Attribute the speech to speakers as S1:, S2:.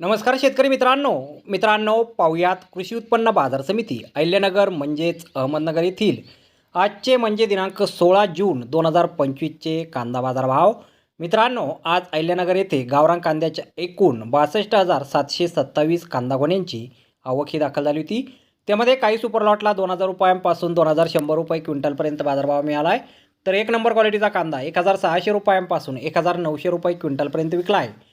S1: नमस्कार शेतकरी मित्रांनो. मित्रांनो पाहुयात कृषी उत्पन्न बाजार समिती अहिल्यानगर म्हणजेच अहमदनगर येथील. आजचे म्हणजे दिनांक सोळा जून दोन हजार पंचवीसचे कांदा बाजार भाव मित्रांनो आज अहिल्यानगर येथे गावरान कांद्याच्या एकूण बासष्ट हजार सातशे सत्तावीस कांदा गोण्यांची आवक ही दाखल झाली होती. त्यामध्ये काही सुपरलॉटला दोन हजार रुपयांपासून दोन हजार शंभर रुपये क्विंटलपर्यंत बाजारभाव मिळाला आहे तर एक नंबर क्वालिटीचा कांदा एक हजार सहाशे रुपयांपासून एक हजार नऊशे रुपये क्विंटलपर्यंत विकला आहे